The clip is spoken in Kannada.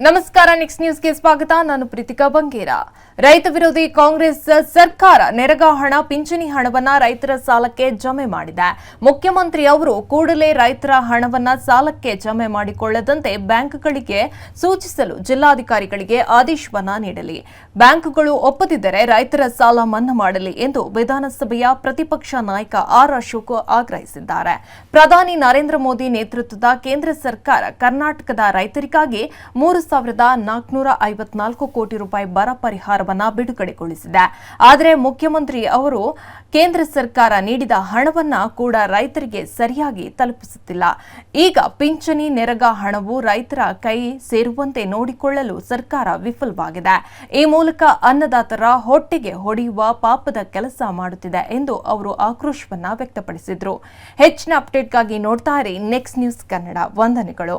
ನಮಸ್ಕಾರ ನೆಕ್ಸ್ಟ್ ನ್ಯೂಸ್ಗೆ ಸ್ವಾಗತ. ನಾನು ಪ್ರೀತಿಕಾ ಬಂಗೇರ. ರೈತ ವಿರೋಧಿ ಕಾಂಗ್ರೆಸ್ ಸರ್ಕಾರ ನೆರಗ ಹಣ, ಪಿಂಚಣಿ ಹಣವನ್ನ ರೈತರ ಸಾಲಕ್ಕೆ ಜಮೆ ಮಾಡಿದೆ. ಮುಖ್ಯಮಂತ್ರಿ ಅವರು ಕೂಡಲೇ ರೈತರ ಹಣವನ್ನ ಸಾಲಕ್ಕೆ ಜಮೆ ಮಾಡಿಕೊಳ್ಳದಂತೆ ಬ್ಯಾಂಕ್ಗಳಿಗೆ ಸೂಚಿಸಲು ಜಿಲ್ಲಾಧಿಕಾರಿಗಳಿಗೆ ಆದೇಶವನ್ನ ನೀಡಲಿ. ಬ್ಯಾಂಕ್ಗಳು ಒಪ್ಪದಿದ್ದರೆ ರೈತರ ಸಾಲ ಮನ್ನಾ ಮಾಡಲಿ ಎಂದು ವಿಧಾನಸಭೆಯ ಪ್ರತಿಪಕ್ಷ ನಾಯಕ ಆರ್ ಅಶೋಕ್ ಆಗ್ರಹಿಸಿದ್ದಾರೆ. ಪ್ರಧಾನಿ ನರೇಂದ್ರ ಮೋದಿ ನೇತೃತ್ವದ ಕೇಂದ್ರ ಸರ್ಕಾರ ಕರ್ನಾಟಕದ ರೈತರಿಗಾಗಿ ಮೂರು ಸಾವಿರದ ನಾಲ್ಕುನೂರ ಐವತ್ನಾಲ್ಕು ಕೋಟಿ ರೂಪಾಯಿ ಬರ ಪರಿಹಾರವನ್ನ ಬಿಡುಗಡೆಗೊಳಿಸಿದೆ. ಆದರೆ ಮುಖ್ಯಮಂತ್ರಿ ಅವರು ಕೇಂದ್ರ ಸರ್ಕಾರ ನೀಡಿದ ಹಣವನ್ನ ಕೂಡ ರೈತರಿಗೆ ಸರಿಯಾಗಿ ತಲುಪಿಸುತ್ತಿಲ್ಲ. ಈಗ ಪಿಂಚಣಿ, ನೆರಗ ಹಣವು ರೈತರ ಕೈ ಸೇರುವಂತೆ ನೋಡಿಕೊಳ್ಳಲು ಸರ್ಕಾರ ವಿಫಲವಾಗಿದೆ. ಈ ಮೂಲಕ ಅನ್ನದಾತರ ಹೊಟ್ಟೆಗೆ ಹೊಡೆಯುವ ಪಾಪದ ಕೆಲಸ ಮಾಡುತ್ತಿದೆ ಎಂದು ಅವರು ಆಕ್ರೋಶವನ್ನ ವ್ಯಕ್ತಪಡಿಸಿದರು. ಹೆಚ್ಚಿನ ಅಪ್ಡೇಟ್ಗಾಗಿ ನೋಡ್ತಾ ಇರಿ ನೆಕ್ಸ್ಟ್ ನ್ಯೂಸ್ ಕನ್ನಡ. ವಂದನೆಗಳು.